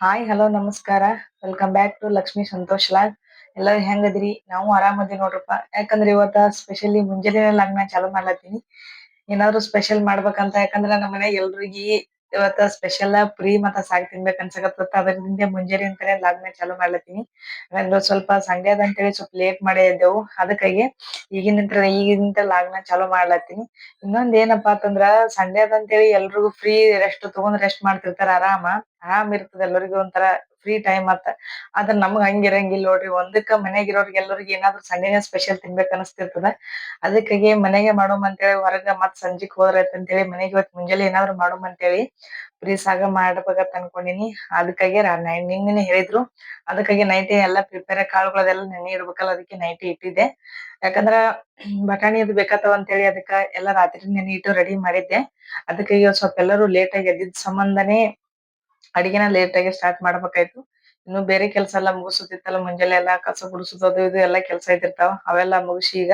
Hi hello ನಮಸ್ಕಾರ. Welcome back to Lakshmi Santosh log ಎಲ್ಲರೂ ಹೆಂಗದ್ರಿ? ನಾವು ಆರಾಮದಿ ನೋಡ್ರಪ್ಪ. ಯಾಕಂದ್ರೆ ಇವತ್ತ ಸ್ಪೆಷಲಿ ಮುಂಜಾನೆ ಲಗ್ನ ಚಾಲೂ ಮಾಡ್ಲತ್ತೀನಿ. ಏನಾದ್ರು ಸ್ಪೆಷಲ್ ಮಾಡ್ಬೇಕಂತ, ಯಾಕಂದ್ರೆ ನಮ್ಮ ಮನೆ ಎಲ್ರಿಗಿ ಇವತ್ತ ಸ್ಪೆಷಲ್ ಪ್ರೀ ಮತ್ತ ಸಾಗ್ ತಿನ್ಬೇಕು ಅನ್ಸಕತ್ತ. ಅದರಿಂದ ಮುಂಜಾನೆ ಅಂತಾನೆ ಲಗ್ನ ಚಾಲೂ ಮಾಡ್ಲತ್ತೀನಿ. ನಂದು ಸ್ವಲ್ಪ ಸಂಡೆ ಅದ ಅಂತೇಳಿ ಸ್ವಲ್ಪ ಲೇಟ್ ಮಾಡೇ ಇದ್ದೆವು ಅದಕ್ಕಾಗಿ ಈಗಿನಂತರ ಈಗಿನಿಂದ ಲಾಗ್ನ ಚಾಲೂ ಮಾಡ್ಲತ್ತೀನಿ. ಇನ್ನೊಂದ್ ಏನಪ್ಪಾ ಅಂತಂದ್ರ, ಸಂಡೆ ಅದ ಅಂತೇಳಿ ಎಲ್ರಿಗೂ ಫ್ರೀ ರೆಸ್ಟ್ ತಗೊಂಡ್ ರೆಸ್ಟ್ ಮಾಡ್ತಿರ್ತಾರ ಆರಾಮ. ಆರಾಮ್ ಇರ್ತದ ಎಲ್ಲರಿಗೂ ಒಂಥರ ಫ್ರೀ ಟೈಮ್ ಅಂತ. ಆದ್ರ ನಮ್ಗ್ ಹಂಗಿರಂಗಿಲ್ಲ ನೋಡ್ರಿ, ಒಂದಕ್ಕ ಇರೋರಿಗೆ ಎಲ್ಲರಿಗೂ ಏನಾದ್ರು ಸಂಡೆನ ಸ್ಪೆಷಲ್ ತಿನ್ಬೇಕು ಅನಸ್ತಿರ್ತದ. ಅದಕ್ಕಾಗಿ ಮನೆಗೆ ಮಾಡೋಮ್ ಅಂತೇಳಿ ಹೊರಗ ಮತ್ ಸಂಜಿಕ್ ಅಂತ ಅಂತೇಳಿ ಮನೆಗೆ ಇವತ್ ಮುಂಜಾನೆ ಏನಾದ್ರು ಮಾಡೋಮ್ ಅಂತೇಳಿ ಫ್ರೀ ಸಾಗ ಮಾಡ್ಬೇಕಂತ ಅನ್ಕೊಂಡಿನಿ. ಅದಕ್ಕಾಗಿ ನಿನ್ನೆ ಹೇಳಿದ್ರು. ಅದಕ್ಕಾಗಿ ನೈಟಿ ಎಲ್ಲಾ ಪ್ರಿಪೇರ್ ಕಾಳುಗಳದೆಲ್ಲ ನೆನೆ ಇಡ್ಬೇಕಲ್ಲ, ಅದಕ್ಕೆ ನೈಟಿ ಇಟ್ಟಿದ್ದೆ. ಯಾಕಂದ್ರ ಬಟಾಣಿ ಅದು ಬೇಕಾತಾವ ಅಂತೇಳಿ ಅದಕ್ಕ ಎಲ್ಲಾ ರಾತ್ರಿ ನೆನೆ ಇಟ್ಟು ರೆಡಿ ಮಾಡಿದ್ದೆ. ಅದಕ್ಕಾಗಿ ಸ್ವಲ್ಪ ಎಲ್ಲರೂ ಲೇಟ್ ಆಗಿ ಎದ್ದಿದ್ ಸಂಬಂಧನೇ ಅಡಿಗೆನ ಲೇಟ್ ಆಗಿ ಸ್ಟಾರ್ಟ್ ಮಾಡ್ಬೇಕಾಯ್ತು. ಇನ್ನು ಬೇರೆ ಕೆಲಸ ಎಲ್ಲ ಮುಗಿಸುತ್ತಿತ್ತಲ್ಲ, ಮುಂಜಾನೆ ಎಲ್ಲ ಕಸ ಗುಡಿಸೋದು ಇದು ಎಲ್ಲ ಕೆಲಸ ಇದ್ದಿರ್ತಾವ. ಅವೆಲ್ಲ ಮುಗಿಸಿ ಈಗ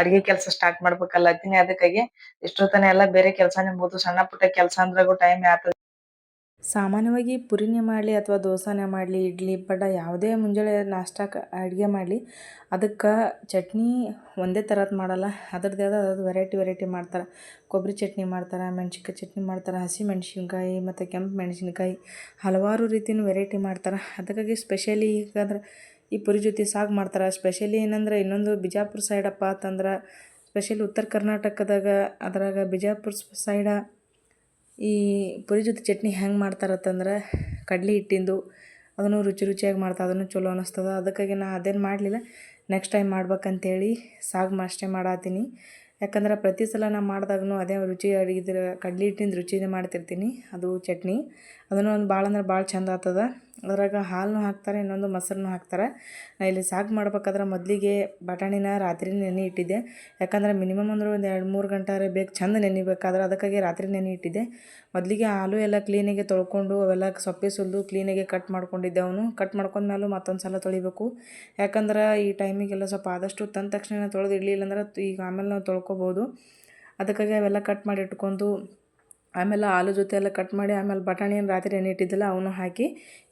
ಅಡಿಗೆ ಕೆಲಸ ಸ್ಟಾರ್ಟ್ ಮಾಡ್ಬೇಕಲ್ಲ. ಅದಕ್ಕಾಗಿ ಇಷ್ಟೊತ್ತನ ಎಲ್ಲ ಬೇರೆ ಕೆಲಸನೇ ಮುಗಿದು ಸಣ್ಣ ಪುಟ್ಟ ಕೆಲಸ ಅಂದ್ರಾಗೂ ಟೈಮ್ ಆಗ್ತದೆ ಸಾಮಾನ್ಯವಾಗಿ ಪುರಿನೇ ಮಾಡಲಿ ಅಥವಾ ದೋಸೆನೇ ಮಾಡಲಿ, ಇಡ್ಲಿ, ಬಡ ಯಾವುದೇ ಮುಂಜಾನೆ ನಾಷ್ಟಕ್ಕೆ ಅಡುಗೆ ಮಾಡಲಿ. ಅದಕ್ಕೆ ಚಟ್ನಿ ಒಂದೇ ಥರದ್ದು ಮಾಡಲ್ಲ. ಅದರದ್ದೇ ಆದ ವೆರೈಟಿ ವೆರೈಟಿ ಮಾಡ್ತಾರೆ. ಕೊಬ್ಬರಿ ಚಟ್ನಿ ಮಾಡ್ತಾರೆ, ಮೆಣ್ಸಿನ್ಕಾಯಿ ಚಟ್ನಿ ಮಾಡ್ತಾರೆ ಹಸಿ ಮೆಣಸಿನ್ಕಾಯಿ ಮತ್ತು ಕೆಂಪು ಮೆಣಸಿನ್ಕಾಯಿ ಹಲವಾರು ರೀತಿಯೂ ವೆರೈಟಿ ಮಾಡ್ತಾರೆ. ಅದಕ್ಕಾಗಿ ಸ್ಪೆಷಲಿ ಈಗಾದ್ರೆ ಈ ಪುರಿ ಜೊತೆ ಸಾಗು ಮಾಡ್ತಾರೆ. ಸ್ಪೆಷಲಿ ಏನಂದ್ರೆ ಇನ್ನೊಂದು ಬಿಜಾಪುರ ಸೈಡಪ್ಪ ಅಂತಂದ್ರೆ ಸ್ಪೆಷಲಿ ಉತ್ತರ ಕರ್ನಾಟಕದಾಗ ಅದ್ರಾಗ ಬಿಜಾಪುರ ಸೈಡ ಈ ಪುರಿ ಜೊತೆ ಚಟ್ನಿ ಹೆಂಗೆ ಮಾಡ್ತಾರತ್ತಂದ್ರೆ ಕಡ್ಲೆ ಹಿಟ್ಟಿಂದು ಅದನ್ನು ರುಚಿ ರುಚಿಯಾಗಿ ಮಾಡ್ತಾ ಅದನ್ನು ಚಲೋ ಅನ್ನಿಸ್ತದ ಅದಕ್ಕಾಗಿ ನಾ ಅದೇನು ಮಾಡಲಿಲ್ಲ. ನೆಕ್ಸ್ಟ್ ಟೈಮ್ ಮಾಡ್ಬೇಕಂತೇಳಿ ಸಾಗು ಅಷ್ಟೇ ಮಾಡತ್ತೀನಿ ಯಾಕಂದ್ರೆ ಪ್ರತಿ ಸಲ ನಾ ಮಾಡಿದಾಗೂ ಅದೇ ರುಚಿ ಅಡಿಗಿದ್ರ ಕಡ್ಲೆ ಹಿಟ್ಟಿಂದ ರುಚಿನೇ ಮಾಡ್ತಿರ್ತೀನಿ. ಅದು ಚಟ್ನಿ. ಅದನ್ನು ಒಂದು ಭಾಳ ಅಂದ್ರೆ ಭಾಳ ಚಂದ ಆಗ್ತದ. ಅದ್ರಾಗ ಹಾಲನ್ನು ಹಾಕ್ತಾರೆ, ಇನ್ನೊಂದು ಮೊಸರನ್ನು ಹಾಕ್ತಾರೆ. ನಾ ಇಲ್ಲಿ ಸಾಗು ಮಾಡ್ಬೇಕಾದ್ರೆ ಮೊದಲಿಗೆ ಬಟಾಣಿನ ರಾತ್ರಿ ನೆನೆ ಇಟ್ಟಿದ್ದೆ. ಯಾಕಂದ್ರೆ ಮಿನಿಮಮ್ ಅಂದ್ರೆ ಒಂದು ಎರಡು ಮೂರು ಗಂಟೆ ಬೇಕು ಚಂದ ನೆನಿಬೇಕಾದ್ರೆ ಅದಕ್ಕಾಗಿ ರಾತ್ರಿ ನೆನೆ ಇಟ್ಟಿದ್ದೆ. ಮೊದಲಿಗೆ ಹಾಲು ಎಲ್ಲ ಕ್ಲೀನಾಗೆ ತೊಳ್ಕೊಂಡು ಅವೆಲ್ಲ ಸೊಪ್ಪೆ ಸುಲಿದು ಕ್ಲೀನಾಗೆ ಕಟ್ ಮಾಡ್ಕೊಂಡಿದ್ದೆ ಅವನು. ಕಟ್ ಮಾಡ್ಕೊಂಡ್ಮೇಲೂ ಮತ್ತೊಂದು ಸಲ ತೊಳಿಬೇಕು. ಯಾಕಂದ್ರೆ ಈ ಟೈಮಿಗೆಲ್ಲ ಸ್ವಲ್ಪ ಆದಷ್ಟು ತಂದ ತಕ್ಷಣ ತೊಳೆದು ಇಡಲಿಲ್ಲ ಅಂದ್ರೆ ಈಗ ಆಮೇಲೆ ನಾವು ತೊಳ್ಕೊಬೋದು. ಅದಕ್ಕಾಗಿ ಅವೆಲ್ಲ ಕಟ್ ಮಾಡಿ ಇಟ್ಕೊಂಡು ಆಮೇಲೆ ಆಲೂ ಜೊತೆ ಎಲ್ಲ ಕಟ್ ಮಾಡಿ ಆಮೇಲೆ ಬಟಾಣಿಯನ್ನು ರಾತ್ರಿ ನೆನೆ ಇಟ್ಟಿದ್ದೆಲ್ಲ, ಅವನು ಹಾಕಿ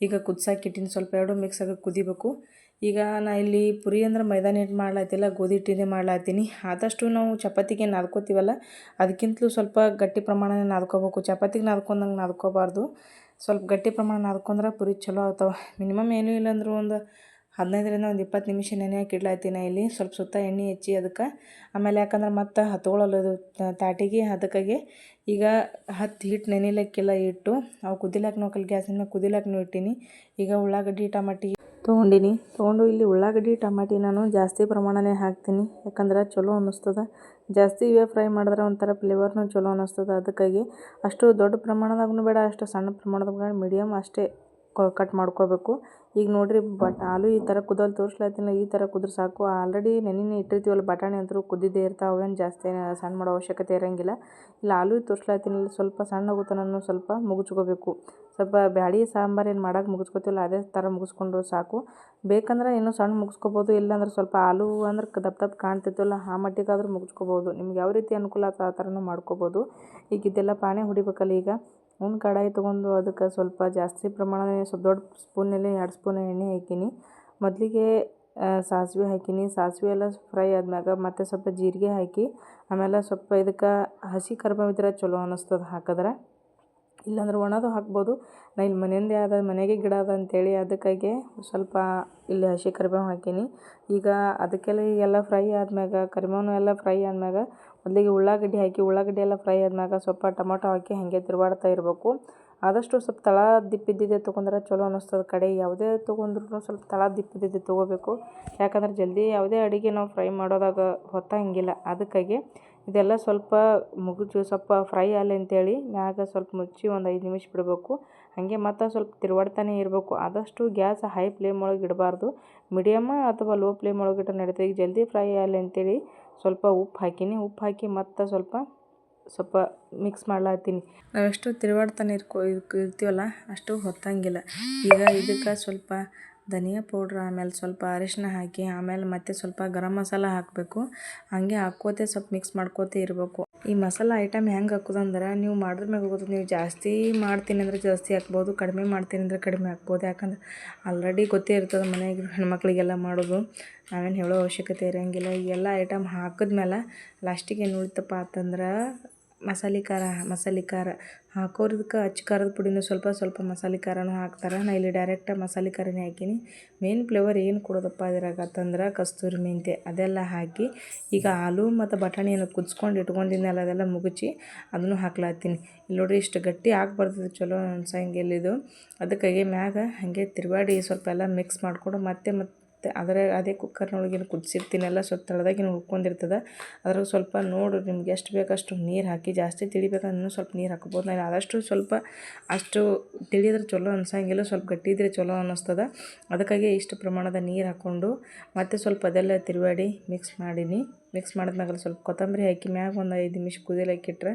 ಈಗ ಕುದ್ಸಕ್ಕೆ ಇಟ್ಟಿನಿ. ಸ್ವಲ್ಪ ಎರಡು ಮಿಕ್ಸ್ ಆಗಿ ಕುದಿಬೇಕು. ಈಗ ನಾ ಇಲ್ಲಿ ಪುರಿ ಅಂದ್ರೆ ಮೈದಾನ ಹಿಟ್ಟು ಮಾಡ್ಲಾತಿಲ್ಲ, ಗೋಧಿ ಹಿಟ್ಟಿನೇ ಮಾಡ್ಲಾತ್ತೀನಿ ಆದಷ್ಟು ನಾವು ಚಪಾತಿಗೆ ನಾದ್ಕೋತೀವಲ್ಲ, ಅದಕ್ಕಿಂತಲೂ ಸ್ವಲ್ಪ ಗಟ್ಟಿ ಪ್ರಮಾಣನೇ ನಾದ್ಕೋಬೇಕು. ಚಪಾತಿಗೆ ನಾದ್ಕೊಂಡಂಗೆ ನಾದ್ಕೋಬಾರ್ದು. ಸ್ವಲ್ಪ ಗಟ್ಟಿ ಪ್ರಮಾಣ ನಾದ್ಕೊಂಡ್ರೆ ಪುರಿ ಚಲೋ ಆಗ್ತಾವೆ. ಮಿನಿಮಮ್ ಏನೂ ಇಲ್ಲಾಂದ್ರೂ ಒಂದು ಹದಿನೈದರಿಂದ ಒಂದು ಇಪ್ಪತ್ತು ನಿಮಿಷ ನೆನೆ ಹಾಕಿ ಇಲ್ಲಿ. ಸ್ವಲ್ಪ ಸುತ್ತ ಎಣ್ಣೆ ಹೆಚ್ಚಿ ಅದಕ್ಕೆ. ಆಮೇಲೆ ಯಾಕಂದ್ರೆ ಮತ್ತೆ ಹತ್ಕೊಳ್ಳೋದು ತಾಟಿಗೆ. ಅದಕ್ಕಾಗಿ ಈಗ ಹತ್ತು ಹಿಟ್ಟು ನೆನಿಲಕ್ಕೆಲ್ಲ ಇಟ್ಟು, ಅವು ಕುದಿಲಾಕ ನಾವು ಗ್ಯಾಸಿನ ಮೇಲೆ ಕುದಿಲಾಕನು ಇಟ್ಟೀನಿ. ಈಗ ಉಳ್ಳಾಗಡ್ಡಿ, ಟಮಾಟಿ ತೊಗೊಂಡಿನಿ. ತೊಗೊಂಡು ಇಲ್ಲಿ ಉಳ್ಳಾಗಡ್ಡಿ, ಟಮಾಟಿ ನಾನು ಜಾಸ್ತಿ ಪ್ರಮಾಣನೇ ಹಾಕ್ತೀನಿ. ಯಾಕಂದ್ರೆ ಚಲೋ ಅನ್ನಿಸ್ತದ. ಜಾಸ್ತಿ ಇವೇ ಫ್ರೈ ಮಾಡಿದ್ರೆ ಒಂಥರ ಫ್ಲೇವರ್ನು ಚಲೋ ಅನ್ನಿಸ್ತದ. ಅದಕ್ಕಾಗಿ ಅಷ್ಟು ದೊಡ್ಡ ಪ್ರಮಾಣದಾಗೂ ಬೇಡ, ಅಷ್ಟು ಸಣ್ಣ ಪ್ರಮಾಣದಾಗ ಮೀಡಿಯಮ್ ಅಷ್ಟೇ. ಕಟ್ ಮಾಡ್ಕೋಬೇಕು. ಈಗ ನೋಡಿರಿ ಬಟ್ ಆಲೂ ಈ ಥರ ಕುದಲ್ ತೋರಿಸ್ಲತ್ತಿನ ಈ ಥರ ಕುದ್ರೆ ಸಾಕು. ಆಲ್ರೆಡಿ ನೆನೆ ಇಟ್ಟಿರ್ತೀವಲ್ಲ, ಬಟಾಣಿ ಅಂತೂ ಕುದ್ದಿದ್ದೇ ಇರ್ತಾವೆ. ಅವೇನು ಜಾಸ್ತಿ ಸಣ್ಣ ಮಾಡೋ ಅವಶ್ಯಕತೆ ಇರೋಂಗಿಲ್ಲ. ಇಲ್ಲ, ಆಲೂ ತೋರಿಸ್ಲತ್ತೀನಿ ಸ್ವಲ್ಪ ಸಣ್ಣ ಹೋಗುತ್ತಾನು ಸ್ವಲ್ಪ ಮುಗಿಸ್ಕೋಬೇಕು ಸ್ವಲ್ಪ ಬ್ಯಾಳಿ, ಸಾಂಬಾರು ಏನು ಮಾಡಕ್ಕೆ ಮುಗಿಸ್ಕೋತೀವಲ್ಲ ಅದೇ ಥರ ಮುಗಿಸ್ಕೊಂಡ್ರು ಸಾಕು. ಬೇಕಂದ್ರೆ ಇನ್ನೂ ಸಣ್ಣ ಮುಗಿಸ್ಕೋಬೋದು, ಇಲ್ಲಾಂದ್ರೆ ಸ್ವಲ್ಪ ಆಲೂ ಅಂದ್ರೆ ದಪ್ಪ ದಪ್ಪ ಕಾಣ್ತಿತ್ತಲ್ಲ, ಆ ಮಟ್ಟಿಗಾದ್ರೂ ಮುಗಿಸ್ಕೋಬೋದು ನಿಮ್ಗೆ ಯಾವ ರೀತಿ ಅನುಕೂಲ ಆತ ಆ ಥರನೂ ಮಾಡ್ಕೋಬೋದು. ಈಗ ಇದೆಲ್ಲ ಪಾಣಿ ಹೊಡಿಬೇಕಲ್ಲ ಈಗ. ಒಂದು ಕಡಾಯಿ ತೊಗೊಂಡು ಅದಕ್ಕೆ ಸ್ವಲ್ಪ ಜಾಸ್ತಿ ಪ್ರಮಾಣದಲ್ಲಿ ಸ್ವಲ್ಪ ದೊಡ್ಡ ಸ್ಪೂನಲ್ಲಿ ಎರಡು ಸ್ಪೂನ್ ಎಣ್ಣೆ ಹಾಕೀನಿ. ಮೊದಲಿಗೆ ಸಾಸಿವೆ ಹಾಕೀನಿ. ಸಾಸಿವೆ ಎಲ್ಲ ಫ್ರೈ ಆದ್ಮ್ಯಾಗ ಮತ್ತು ಸ್ವಲ್ಪ ಜೀರಿಗೆ ಹಾಕಿ, ಆಮೇಲೆ ಸ್ವಲ್ಪ ಇದಕ್ಕೆ ಹಸಿ ಕರ್ಬೇವು ಇದ್ರೆ ಚಲೋ ಅನ್ನಿಸ್ತದೆ ಹಾಕಿದ್ರೆ. ಇಲ್ಲಾಂದ್ರೆ ಒಣದು ಹಾಕ್ಬೋದು. ನಾ ಇಲ್ಲಿ ಮನೆಯಿಂದೇ ಆದ, ಮನೆಗೆ ಗಿಡ ಅದ ಅಂತೇಳಿ ಅದಕ್ಕಾಗಿ ಸ್ವಲ್ಪ ಇಲ್ಲಿ ಹಸಿ ಕರಿಬೇವು ಹಾಕೀನಿ. ಈಗ ಅದಕ್ಕೆಲ್ಲ ಎಲ್ಲ ಫ್ರೈ ಆದ್ಮ್ಯಾಗ ಕರಿಬೇವು ಎಲ್ಲ ಫ್ರೈ ಆದ್ಮ್ಯಾಗ ಮೊದಲಿಗೆ ಉಳ್ಳಾಗಡ್ಡಿ ಹಾಕಿ ಉಳ್ಳಾಗಡ್ಡಿ ಎಲ್ಲ ಫ್ರೈ ಆದ್ಮ್ಯಾಗ ಸ್ವಲ್ಪ ಟೊಮೊಟೊ ಹಾಕಿ ಹಾಗೆ ತಿರುಗಾಡ್ತಾ ಇರಬೇಕು. ಆದಷ್ಟು ಸ್ವಲ್ಪ ತಳ ದಿಪ್ಪಿದ್ದಿದ್ದೆ ತೊಗೊಂಡ್ರೆ ಚಲೋ ಅನ್ನಿಸ್ತದೆ ಕಡೆ. ಯಾವುದೇ ತೊಗೊಂಡ್ರು ಸ್ವಲ್ಪ ತಳ ದಿಪ್ಪಿದ್ದಿದ್ದೆ ತೊಗೋಬೇಕು. ಯಾಕಂದ್ರೆ ಜಲ್ದಿ ಯಾವುದೇ ಅಡುಗೆ ನಾವು ಫ್ರೈ ಮಾಡೋದಾಗ ಹೊತ್ತಂಗಿಲ್ಲ. ಅದಕ್ಕಾಗಿ ಇದೆಲ್ಲ ಸ್ವಲ್ಪ ಮುಗಿದು ಸ್ವಲ್ಪ ಫ್ರೈ ಆಗಲಿ ಅಂತೇಳಿ ಮ್ಯಾಗ ಸ್ವಲ್ಪ ಮುಚ್ಚಿ ಒಂದು ಐದು ನಿಮಿಷ ಬಿಡಬೇಕು. ಹಾಗೆ ಮತ್ತು ಸ್ವಲ್ಪ ತಿರುವಾಡ್ತಾನೆ ಇರಬೇಕು. ಆದಷ್ಟು ಗ್ಯಾಸ್ ಹೈ ಫ್ಲೇಮ್ ಒಳಗೆ ಇಡಬಾರ್ದು. ಮೀಡಿಯಮ್ಮ ಅಥವಾ ಲೋ ಫ್ಲೇಮ್ ಒಳಗೆ ಇಟ್ಟರೆ ನಡೀತದೆ. ಈಗ ಜಲ್ದಿ ಫ್ರೈ ಆಗಲಿ ಅಂತೇಳಿ ಸ್ವಲ್ಪ ಉಪ್ಪು ಹಾಕೀನಿ. ಉಪ್ಪು ಹಾಕಿ ಮತ್ತೆ ಸ್ವಲ್ಪ ಸ್ವಲ್ಪ ಮಿಕ್ಸ್ ಮಾಡ್ಲಾತೀನಿ ನಾವೆಷ್ಟು ತಿರುವಾಡ್ತಾನೆ ಇರ್ಕೊ ಇರ್ತೀವಲ್ಲ, ಅಷ್ಟು ಹೊತ್ತಂಗಿಲ್ಲ. ಈಗ ಇದಕ್ಕೆ ಸ್ವಲ್ಪ ಧನಿಯಾ ಪೌಡ್ರ್, ಆಮೇಲೆ ಸ್ವಲ್ಪ ಅರಿಶಿನ ಹಾಕಿ, ಆಮೇಲೆ ಮತ್ತೆ ಸ್ವಲ್ಪ ಗರಂ ಮಸಾಲ ಹಾಕಬೇಕು. ಹಾಗೆ ಹಾಕೋತೆ ಸ್ವಲ್ಪ ಮಿಕ್ಸ್ ಮಾಡ್ಕೋತ ಇರಬೇಕು. ಈ ಮಸಾಲ ಐಟಮ್ ಹೆಂಗೆ ಹಾಕೋದಂದ್ರೆ ನೀವು ಮಾಡಿದ್ರ ಮ್ಯಾಗ ಹೋಗೋದು ನೀವು ಜಾಸ್ತಿ ಮಾಡ್ತೀನಿ ಅಂದ್ರೆ ಜಾಸ್ತಿ ಹಾಕ್ಬೋದು, ಕಡಿಮೆ ಮಾಡ್ತೀನಿ ಅಂದ್ರೆ ಕಡಿಮೆ ಹಾಕ್ಬೋದು. ಯಾಕಂದ್ರೆ ಆಲ್ರೆಡಿ ಗೊತ್ತೇ ಇರ್ತದೆ ಮನೆಗೆ ಹೆಣ್ಮಕ್ಳಿಗೆಲ್ಲ ಮಾಡೋದು. ನಾವೇನು ಹೇಳೋ ಅವಶ್ಯಕತೆ ಇರೋಂಗಿಲ್ಲ. ಎಲ್ಲ ಐಟಮ್ ಹಾಕಿದ್ಮೇಲೆ ಲಾಸ್ಟಿಗೆ ಏನು ಉಳಿತಪ್ಪ ಅಂತಂದ್ರೆ ಮಸಾಲೆ ಖಾರ ಮಸಾಲೆ ಖಾರ ಹಾಕೋರ್ದಕ್ಕೆ ಅಚ್ಚು ಖಾರದ ಪುಡಿನೂ ಸ್ವಲ್ಪ ಸ್ವಲ್ಪ ಮಸಾಲೆ ಖಾರನೂ ಹಾಕ್ತಾರೆ. ನಾ ಇಲ್ಲಿ ಡೈರೆಕ್ಟ್ ಮಸಾಲೆ ಖಾರನೇ ಹಾಕೀನಿ. ಮೇನ್ ಫ್ಲೇವರ್ ಏನು ಕೊಡೋದಪ್ಪ ಇದ್ರಾಗ ಅಂತಂದ್ರೆ ಕಸ್ತೂರಿ ಮೆಂತ್ಯ ಅದೆಲ್ಲ ಹಾಕಿ ಈಗ ಆಲೂ ಮತ್ತು ಬಟಾಣಿ ಏನು ಕುದಿಸ್ಕೊಂಡು ಇಟ್ಕೊಂಡಿದ್ನಲ್ಲ ಅದೆಲ್ಲ ಮುಗುಚಿ ಅದನ್ನು ಹಾಕ್ಲಾತ್ತೀನಿ. ಇಲ್ಲಿ ನೋಡ್ರಿ ಇಷ್ಟು ಗಟ್ಟಿ ಹಾಕ್ಬಾರ್ದು ಚಲೋ ಅನ್ಸಂಗಿಲ್ಲ ಇದು. ಅದಕ್ಕಾಗಿ ಮ್ಯಾಗ ಹಾಗೆ ತಿರುಗಾಡಿ ಸ್ವಲ್ಪ ಎಲ್ಲ ಮಿಕ್ಸ್ ಮಾಡಿಕೊಂಡು ಮತ್ತೆ ಮತ್ತೆ ಅದರ ಅದೇ ಕುಕ್ಕರ್ನೊಳಗೇನು ಕುದಿಸಿರ್ತೀನಲ್ಲ ಸ್ವಲ್ಪ ತಳದಾಗೇನು ಉಳ್ಕೊಂಡಿರ್ತದೆ. ಅದ್ರಾಗ ಸ್ವಲ್ಪ ನೋಡು, ನಿಮ್ಗೆ ಎಷ್ಟು ಬೇಕಷ್ಟು ನೀರು ಹಾಕಿ, ಜಾಸ್ತಿ ತಿಳಿಬೇಕಂದ್ರೆ ಸ್ವಲ್ಪ ನೀರು ಹಾಕ್ಬೋದು. ನಾನು ಆದಷ್ಟು ಸ್ವಲ್ಪ ಅಷ್ಟು ತಿಳಿದ್ರೆ ಚಲೋ ಅನ್ಸಂಗಿಲ್ಲ, ಸ್ವಲ್ಪ ಗಟ್ಟಿ ಇದ್ರೆ ಚಲೋ ಅನ್ನಿಸ್ತದೆ ಅದಕ್ಕಾಗಿ ಇಷ್ಟು ಪ್ರಮಾಣದ ನೀರು ಹಾಕ್ಕೊಂಡು ಮತ್ತೆ ಸ್ವಲ್ಪ ಅದೆಲ್ಲ ತಿರುವಾಡಿ ಮಿಕ್ಸ್ ಮಾಡೀನಿ. ಮಿಕ್ಸ್ ಮಾಡಿದ್ಮೇಲೆ ಸ್ವಲ್ಪ ಕೊತ್ತಂಬರಿ ಹಾಕಿ, ಮ್ಯಾಗ ಒಂದು ಐದು ನಿಮಿಷ ಕುದಿಯಲಿಕ್ಕೆ ಇಟ್ಟರೆ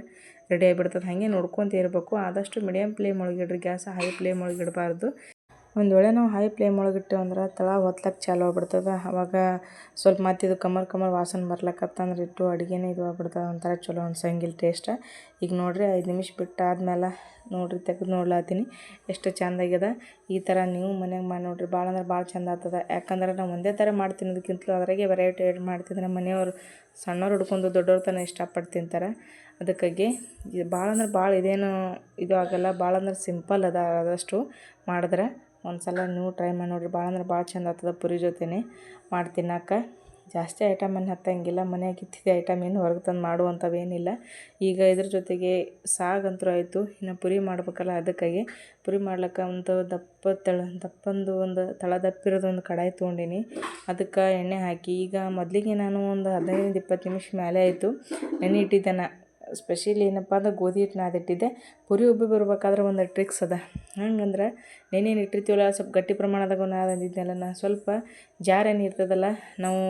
ರೆಡಿ ಆಗಿಬಿಡ್ತದೆ. ಹಾಗೆ ನೋಡ್ಕೊತ ಇರಬೇಕು. ಆದಷ್ಟು ಮೀಡಿಯಮ್ ಫ್ಲೇಮ್ ಒಳಗಿಡ್ರಿ ಗ್ಯಾಸ್ ಹೈ ಫ್ಲೇಮ್ ಒಳಗಿಡಬಾರ್ದು ಒಂದು ವೇಳೆ ನಾವು ಹೈ ಫ್ಲೇಮ್ ಒಳಗಿಟ್ಟೆವು ಅಂದ್ರೆ ತಳ ಹೊತ್ಲಕ್ಕೆ ಚಾಲು ಆಗ್ಬಿಡ್ತದೆ. ಅವಾಗ ಸ್ವಲ್ಪ ಮತ್ತೆ ಇದು ಕಮರ್ ಕಮರ್ ವಾಸನೆ ಬರ್ಲಕ್ಕತ್ತಂದ್ರೆ ಇಟ್ಟು ಅಡುಗೆನೇ ಇದು ಆಗ್ಬಿಡ್ತದೆ. ಒಂಥರ ಚಲೋ ಅನ್ಸಂಗಿಲ್ಲ ಟೇಸ್ಟ್ ಈಗ ನೋಡಿರಿ ಐದು ನಿಮಿಷ ಬಿಟ್ಟು ಆದ್ಮೇಲೆ ನೋಡಿರಿ ತೆಗೆದು ನೋಡ್ಲಾತೀನಿ ಎಷ್ಟು ಚೆಂದಾಗ್ಯದ. ಈ ಥರ ನೀವು ಮನ್ಯಾಗ ಮಾಡಿ ನೋಡಿರಿ ಭಾಳ ಅಂದ್ರೆ ಭಾಳ ಚೆಂದ ಆಗ್ತದೆ. ಯಾಕಂದ್ರೆ ನಾವು ಒಂದೇ ಥರ ಮಾಡಿ ತಿನ್ನೋದಕ್ಕಿಂತಲೂ ಅದ್ರಾಗೆ ವೆರೈಟಿ ಆ್ಯಡ್ ಮಾಡ್ತಿದ್ರೆ ಮನೆಯವರು ಸಣ್ಣವ್ರು ಹುಡ್ಕೊಂಡು ದೊಡ್ಡವ್ರ ತನಕ ಇಷ್ಟಪಟ್ಟು ತಿಂತಾರೆ. ಅದಕ್ಕಾಗಿ ಇದು ಭಾಳ ಅಂದ್ರೆ ಭಾಳ ಇದೇನು ಇದು ಆಗಲ್ಲ. ಭಾಳ ಅಂದ್ರೆ ಸಿಂಪಲ್ ಅದ ಆದಷ್ಟು ಮಾಡಿದ್ರೆ ಒಂದು ಸಲ ನೀವು ಟ್ರೈ ಮಾಡಿ ನೋಡಿರಿ. ಭಾಳ ಅಂದ್ರೆ ಭಾಳ ಚಂದ ಆಗ್ತದೆ ಪುರಿ ಜೊತೆನೇ. ಮಾಡಿ ತಿನ್ನಕ್ಕೆ ಜಾಸ್ತಿ ಐಟಮ್ ಅನ್ನ ಹತ್ತಂಗಿಲ್ಲ. ಮನೆಯಾಗ ಇತ್ತಿದ್ದ ಐಟಮ್ ಏನು ಹೊರಗೆ ತಂದು ಮಾಡುವಂಥವೇನಿಲ್ಲ ಈಗ ಇದ್ರ ಜೊತೆಗೆ ಸಾಗಂತೂ ಆಯಿತು. ಇನ್ನು ಪುರಿ ಮಾಡ್ಬೇಕಲ್ಲ ಅದಕ್ಕಾಗಿ. ಪುರಿ ಮಾಡ್ಲಿಕ್ಕೆ ಒಂದು ದಪ್ಪ ತಳ, ದಪ್ಪಂದು ಒಂದು ತಳ ದಪ್ಪಿರೋದು ಒಂದು ಕಡಾಯಿ ತೊಗೊಂಡೀನಿ. ಅದಕ್ಕೆ ಎಣ್ಣೆ ಹಾಕಿ. ಈಗ ಮೊದಲಿಗೆ ನಾನು ಒಂದು ಹದಿನೈದು ಇಪ್ಪತ್ತು ನಿಮಿಷ ಮೇಲೆ ಆಯಿತು. ನೆನೆ ಇಟ್ಟಿದ್ದೆ ಸ್ಪೆಷಲಿ ಏನಪ್ಪ ಅಂದ್ರೆ ಗೋಧಿ ಹಿಟ್ಟು ನಾದಿಟ್ಟಿದ್ದೆ ಪುರಿ ಉಬ್ಬಿ ಬರ್ಬೇಕಾದ್ರೆ ಒಂದು ಟ್ರಿಕ್ಸ್ ಅದ. ಹಂಗಂದ್ರೆ ನೆನೇನು ಇಟ್ಟಿರ್ತೀವಲ್ಲ, ಸ್ವಲ್ಪ ಗಟ್ಟಿ ಪ್ರಮಾಣದಾಗ ನಾದಿದ್ದೆಲ್ಲ ನಾ ಸ್ವಲ್ಪ ಜಾರ್ ಏನು ಇರ್ತದಲ್ಲ, ನಾವು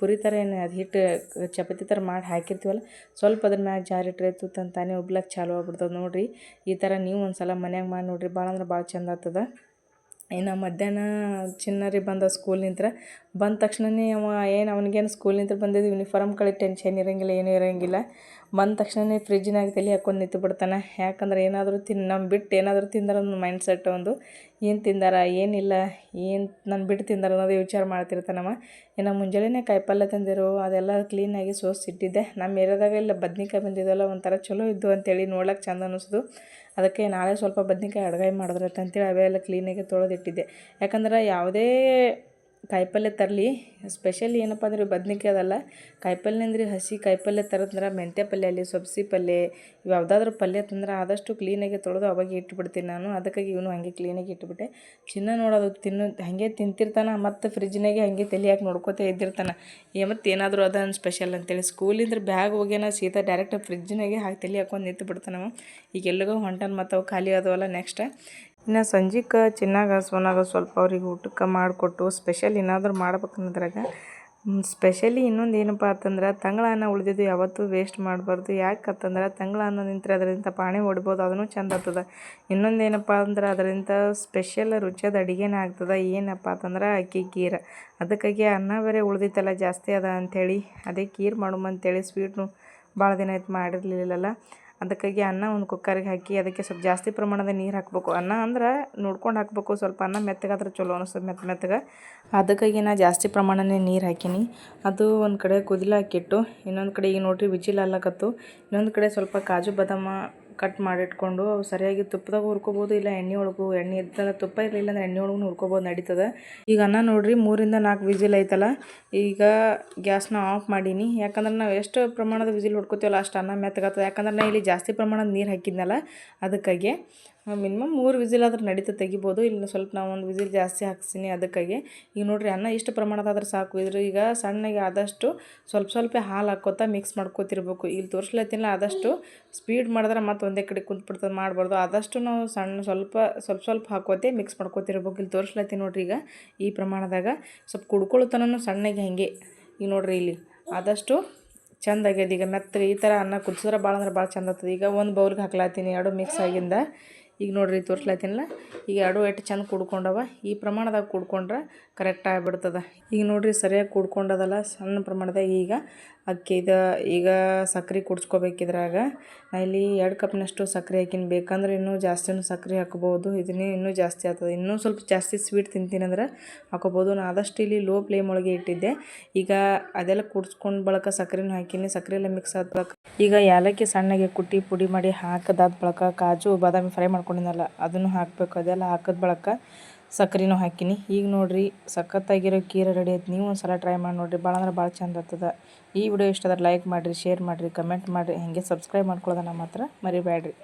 ಪುರಿ ಥರ ಏನು ಅದು ಹಿಟ್ಟು ಚಪಾತಿ ಥರ ಮಾಡಿ ಹಾಕಿರ್ತೀವಲ್ಲ, ಸ್ವಲ್ಪ ಅದ್ರ ಮ್ಯಾಗ ಜಾರ್ ಇಟ್ಟರೆ ತುತ್ತಂತ ತಾನೇ ಉಬ್ಲಕ್ಕೆ ಚಾಲು ಆಗ್ಬಿಡ್ತದೆ ನೋಡಿರಿ. ಈ ಥರ ನೀವು ಒಂದು ಸಲ ಮನ್ಯಾಗ ಮಾಡಿ ನೋಡಿರಿ ಭಾಳ ಅಂದ್ರೆ ಭಾಳ ಚಂದ ಆಗ್ತದೆ. ಇನ್ನು ಮಧ್ಯಾಹ್ನ ಚಿನ್ನರಿ ಬಂದ ಸ್ಕೂಲ್ನಿಂದ ಬಂದ ತಕ್ಷಣನೇ ಅವ ಏನು ಅವ್ನಿಗೇನು ಸ್ಕೂಲ್ನಿಂದ ಬಂದಿದ್ದು ಯೂನಿಫಾರ್ಮ್ ಕಡೆ ಟೆನ್ಷನ್ ಇರೋಂಗಿಲ್ಲ, ಏನೂ ಇರೋಂಗಿಲ್ಲ. ಬಂದ ತಕ್ಷಣನೇ ಫ್ರಿಜ್ನಾಗ ತಲೆ ಹಾಕೊಂಡು ನಿಂತು ಬಿಡ್ತಾನೆ. ಯಾಕಂದ್ರೆ ಏನಾದರೂ ತಿನ್ ನಮ್ಮ ಬಿಟ್ಟು ಏನಾದರೂ ತಿಂದ್ರೆ ಒಂದು ಮೈಂಡ್ ಸೆಟ್ ಒಂದು. ಏನು ತಿಂದಾರ, ಏನಿಲ್ಲ, ಏನು ನನ್ನ ಬಿಟ್ಟು ತಿಂದಾರ ಅನ್ನೋದೇ ವಿಚಾರ ಮಾಡ್ತಿರ್ತಾನವ. ಇನ್ನು ಮುಂಜಾನೆ ಕಾಯಿಪಲ್ಯ ತಂದಿರು, ಅದೆಲ್ಲ ಕ್ಲೀನಾಗಿ ಸೋಸಿ ಇಟ್ಟಿದ್ದೆ. ನಮ್ಮ ಏರಿಯಾದಾಗ ಇಲ್ಲ ಬದ್ನಿಕಾಯಿ ಬಂದಿದ್ದಲ್ಲ, ಒಂಥರ ಚಲೋ ಇದ್ದು ಅಂತೇಳಿ ನೋಡ್ಲಿಕ್ಕೆ ಚಂದ ಅನ್ನಿಸ್ದು ಅದಕ್ಕೆ ನಾಳೆ ಸ್ವಲ್ಪ ಬದ್ನಿಕಾಯಿ ಅಡುಗೆ ಮಾಡಿದ್ರೆ ಅಂತೇಳಿ ಅವೆಲ್ಲ ಕ್ಲೀನಾಗಿ ತೊಳೆದಿಟ್ಟಿದ್ದೆ. ಯಾಕಂದ್ರೆ ಯಾವುದೇ ಕಾಯಿಪಲ್ಯ ತರಲಿ. ಸ್ಪೆಷಲ್ ಏನಪ್ಪ ಅಂದ್ರೆ ಬದ್ನಿಕಾಯಿ ಅದಲ್ಲ. ಕಾಯಿಪಲ್ಯ ಹಸಿ ಕಾಯಿಪಲ್ಯ ತರದ್ರೆ ಮೆಂತ್ಯ ಪಲ್ಯ ಅಲ್ಲಿ ಸಬ್ಸಿ ಪಲ್ಯ ಇವು ಯಾವುದಾದ್ರೂ ಪಲ್ಯ ತಂದ್ರೆ ಆದಷ್ಟು ಕ್ಲೀನಾಗಿ ತೊಳೆದು ಅವಾಗ ಇಟ್ಬಿಡ್ತೀನಿ ನಾನು. ಅದಕ್ಕಾಗಿ ಇವನು ಹಾಗೆ ಕ್ಲೀನಾಗಿ ಇಟ್ಬಿಟ್ಟೆ. ಚಿನ್ನ ನೋಡೋದು ತಿನ್ನು, ಹಾಗೆ ತಿಂತಿರ್ತಾನೆ ಮತ್ತು ಫ್ರಿಜ್ನಾಗೆ ಹಾಗೆ ತಲೆ ಹಾಕಿ ನೋಡ್ಕೋತಾ ಇದ್ದಿರ್ತಾನೆ. ಏ, ಮತ್ತು ಏನಾದರೂ ಅದ ಸ್ಪೆಷಲ್ ಅಂತೇಳಿ. ಸ್ಕೂಲಿಂದ ಬ್ಯಾಗ್ ಹೋಗ್ಯಾನ ಸೀದಾ ಡೈರೆಕ್ಟ್ ಫ್ರಿಜ್ನಾಗೆ ಹಾಕಿ ತಲೆ ಹಾಕೊಂಡು ನಿಂತು ಬಿಡ್ತಾನವ ಈಗ ಎಲ್ಲಿಗೋ ಹೊಂಟಾನ ಮತ್ತು ಅವು ಖಾಲಿ ಆದವಲ್ಲ ನೆಕ್ಸ್ಟ್ ಇನ್ನು ಸಂಜೆಗೆ ಚಿನ್ನಾಗ ಸೋನಾಗ ಸ್ವಲ್ಪ ಅವ್ರಿಗೆ ಊಟಕ್ಕೆ ಮಾಡಿಕೊಟ್ಟು ಸ್ಪೆಷಲ್ ಏನಾದರೂ ಮಾಡ್ಬೇಕನ್ನೋದ್ರಾಗ ಸ್ಪೆಷಲಿ ಇನ್ನೊಂದು ಏನಪ್ಪ ಅಂತಂದ್ರೆ ತಂಗಳ ಅನ್ನ ಉಳಿದಿದ್ದು ಯಾವತ್ತೂ ವೇಸ್ಟ್ ಮಾಡಬಾರ್ದು. ಯಾಕಂತಂದ್ರೆ ತಂಗಳ ಅನ್ನ ನಿಂತರೆ ಅದರಿಂದ ಪಾಣಿ ಹೊಡ್ಬೋದು, ಅದನ್ನು ಚಂದ ಆಗ್ತದೆ. ಇನ್ನೊಂದು ಏನಪ್ಪ ಅಂದ್ರೆ ಅದರಿಂದ ಸ್ಪೆಷಲ್ ರುಚಿಯಾದ ಅಡುಗೆನೇ ಆಗ್ತದೆ. ಏನಪ್ಪ ಅಂತಂದ್ರೆ ಅಕ್ಕಿ ಕೀರ ಅದಕ್ಕಾಗಿ ಅನ್ನ ಬೇರೆ ಉಳಿದಿತ್ತಲ್ಲ, ಜಾಸ್ತಿ ಅದ ಅಂಥೇಳಿ, ಅದೇ ಕೀರ್ ಮಾಡೋಮಂತೇಳಿ ಸ್ವೀಟ್ನು ಭಾಳ ದಿನ ಆಯ್ತು ಮಾಡಿರಲಿಲ್ಲಲ್ಲ. ಅದಕ್ಕಾಗಿ ಅನ್ನ ಒಂದು ಕುಕ್ಕರಿಗೆ ಹಾಕಿ ಅದಕ್ಕೆ ಸ್ವಲ್ಪ ಜಾಸ್ತಿ ಪ್ರಮಾಣದ ನೀರು ಹಾಕ್ಬೇಕು. ಅನ್ನ ಅಂದ್ರೆ ನೋಡ್ಕೊಂಡು ಹಾಕಬೇಕು, ಸ್ವಲ್ಪ ಅನ್ನ ಮೆತ್ತಗಾದ್ರೆ ಚಲೋ ಅನಿಸ್ತದೆ, ಮೆತ್ತ ಮೆತ್ತಗೆ. ಅದಕ್ಕಾಗಿ ನಾ ಜಾಸ್ತಿ ಪ್ರಮಾಣನೇ ನೀರು ಹಾಕೀನಿ. ಅದು ಒಂದು ಕಡೆ ಕುದಿಲಾಕಿಟ್ಟು, ಇನ್ನೊಂದು ಕಡೆ ಈಗ ನೋಡ್ರಿ ವಿಜಿಲ್ ಅಲ್ಲಕತ್ತು ಇನ್ನೊಂದು ಕಡೆ ಸ್ವಲ್ಪ ಕಾಜು, ಬಾದಾಮ ಕಟ್ ಮಾಡಿಟ್ಕೊಂಡು ಸರಿಯಾಗಿ ತುಪ್ಪದಾಗ ಹುರ್ಕೋಬೋದು, ಇಲ್ಲ ಎಣ್ಣೆ ಒಳಗೂ. ಎಣ್ಣೆ ಇದ್ದಲ್ಲ ತುಪ್ಪ ಇರಲಿಲ್ಲ ಅಂದ್ರೆ ಎಣ್ಣೆ ಒಳಗೂ ಹುರ್ಕೋಬೋದು, ನಡೀತದೆ. ಈಗ ಅನ್ನ ನೋಡ್ರಿ, ಮೂರಿಂದ ನಾಲ್ಕು ವಿಜಿಲ್ ಐತಲ್ಲ, ಈಗ ಗ್ಯಾಸ್ನ ಆಫ್ ಮಾಡೀನಿ. ಯಾಕಂದ್ರೆ ನಾವು ಎಷ್ಟು ಪ್ರಮಾಣದ ವಿಜಿಲ್ ಹುಡ್ಕೋತೀವಲ್ಲ ಅಷ್ಟು ಅನ್ನ ಮೆತ್ತಗಾಗ್ತದೆ. ಯಾಕಂದ್ರೆ ನಾ ಇಲ್ಲಿ ಜಾಸ್ತಿ ಪ್ರಮಾಣದ ನೀರು ಹಾಕಿದ್ನಲ್ಲ, ಅದಕ್ಕಾಗಿ. ಮಿನಿಮಮ್ ಮೂರು ವಿಸಿಲ್ ಆದ್ರೆ ನಡೀತಾ ತೆಗಿಬೋದು. ಇಲ್ಲಿ ಸ್ವಲ್ಪ ನಾವು ಒಂದು ವಿಸಿಲ್ ಜಾಸ್ತಿ ಹಾಕ್ಸಿನಿ ಅದಕ್ಕಾಗಿ. ಈಗ ನೋಡಿರಿ ಅನ್ನ ಇಷ್ಟು ಪ್ರಮಾಣದಾದ್ರೆ ಸಾಕು. ಇದ್ರ ಈಗ ಸಣ್ಣಗೆ ಆದಷ್ಟು ಸ್ವಲ್ಪ ಸ್ವಲ್ಪ ಹಾಲು ಹಾಕೋತಾ ಮಿಕ್ಸ್ ಮಾಡ್ಕೋತಿರ್ಬೇಕು. ಇಲ್ಲಿ ತೋರಿಸ್ಲತ್ತಿಲ್ಲ ಆದಷ್ಟು ಸ್ಪೀಡ್ ಮಾಡಿದ್ರೆ ಮತ್ತೆ ಒಂದೇ ಕಡೆ ಕುಂತ್ಬಿಡ್ತದೆ, ಮಾಡಬಾರ್ದು. ಆದಷ್ಟು ನಾವು ಸಣ್ಣ ಸ್ವಲ್ಪ ಸ್ವಲ್ಪ ಸ್ವಲ್ಪ ಹಾಕೋತೆ ಮಿಕ್ಸ್ ಮಾಡ್ಕೋತಿರ್ಬೇಕು. ಇಲ್ಲಿ ತೋರಿಸ್ಲತ್ತೀನಿ ನೋಡ್ರಿ ಈಗ ಈ ಪ್ರಮಾಣದಾಗ. ಸ್ವಲ್ಪ ಕುಡ್ಕೊಳ್ತಾನು ಸಣ್ಣಗೆ ಹಾಗೆ. ಈಗ ನೋಡ್ರಿ ಇಲ್ಲಿ ಆದಷ್ಟು ಚಂದ ಆಗ್ಯದ. ಈಗ ಮೆತ್ತಗೆ ಈ ಥರ ಅನ್ನ ಕುದಿಸಿದ್ರೆ ಭಾಳ ಅಂದ್ರೆ ಭಾಳ ಚಂದ ಆಗ್ತದೆ. ಈಗ ಒಂದು ಬೌಲ್ಗೆ ಹಾಕ್ಲಾತೀನಿ ಎರಡು ಮಿಕ್ಸ್ ಆಗಿಂದ. ಈಗ ನೋಡ್ರಿ ತೋರಿಸ್ಲತ್ತೀನಲ್ಲ? ಈಗ ಎರಡು ಎಷ್ಟು ಚೆಂದ ಕುಡ್ಕೊಂಡವ. ಈ ಪ್ರಮಾಣದಾಗ ಕುಡ್ಕೊಂಡ್ರೆ ಕರೆಕ್ಟ್ ಆಗಿಬಿಡ್ತದ. ಈಗ ನೋಡಿರಿ ಸರಿಯಾಗಿ ಕೂಡ್ಕೊಂಡದಲ್ಲ ಸಣ್ಣ ಪ್ರಮಾಣದಾಗ ಈಗ ಅಕ್ಕಿ ಇದು, ಈಗ ಸಕ್ಕರೆ ಕುಡ್ಸ್ಕೊಬೇಕಿದ್ರಾಗ ಇಲ್ಲಿ ಎರಡು ಕಪ್ನಷ್ಟು ಸಕ್ಕರೆ ಹಾಕಿನ. ಬೇಕಂದ್ರೆ ಇನ್ನೂ ಜಾಸ್ತಿನೂ ಸಕ್ಕರೆ ಹಾಕ್ಬೋದು, ಇದನ್ನೇ ಇನ್ನೂ ಜಾಸ್ತಿ ಆಗ್ತದೆ. ಇನ್ನೂ ಸ್ವಲ್ಪ ಜಾಸ್ತಿ ಸ್ವೀಟ್ ತಿಂತೀನಿ ಅಂದ್ರೆ ಹಾಕೋಬೋದು ನಾನು ಆದಷ್ಟು ಇಲ್ಲಿ ಲೋ ಫ್ಲೇಮ್ ಒಳಗೆ ಇಟ್ಟಿದ್ದೆ. ಈಗ ಅದೆಲ್ಲ ಕುಡ್ಸ್ಕೊಂಡು ಬಳಕ ಸಕ್ಕರೆನೂ ಹಾಕಿನಿ. ಸಕ್ಕರೆ ಎಲ್ಲ ಮಿಕ್ಸ್ ಆದ ಬಳಕ. ಈಗ ಏಲಕ್ಕಿ ಸಣ್ಣಗೆ ಕುಟ್ಟಿ ಪುಡಿ ಮಾಡಿ ಹಾಕದಾದ ಬಳಕ, ಕಾಜು, ಬಾದಾಮಿ ಫ್ರೈ ಮಾಡ್ಕೊಂಡಿದ್ದಲ್ಲ ಅದನ್ನು ಹಾಕಬೇಕು. ಅದೆಲ್ಲ ಹಾಕದ ಬಳಕ ಸಕ್ಕರೆನೂ ಹಾಕಿನಿ. ಈಗ ನೋಡಿರಿ, ಸಖತ್ತಾಗಿರೋ ಕೀರ ರೆಡಿ ಆಯ್ತು. ನೀವು ಒಂದು ಸಲ ಟ್ರೈ ಮಾಡಿ ನೋಡಿರಿ ಭಾಳ ಅಂದ್ರೆ ಭಾಳ ಚಂದ ಆಗ್ತದೆ. ಈ ವಿಡಿಯೋ ಇಷ್ಟ ಆದ್ರೆ ಲೈಕ್ ಮಾಡಿರಿ ಶೇರ್ ಮಾಡಿರಿ ಕಮೆಂಟ್ ಮಾಡಿರಿ. ಹಾಗೆ ಸಬ್ಸ್ಕ್ರೈಬ್ ಮಾಡ್ಕೊಳ್ಳೋದನ್ನ ಮಾತ್ರ ಮರಿಬೇಡ್ರಿ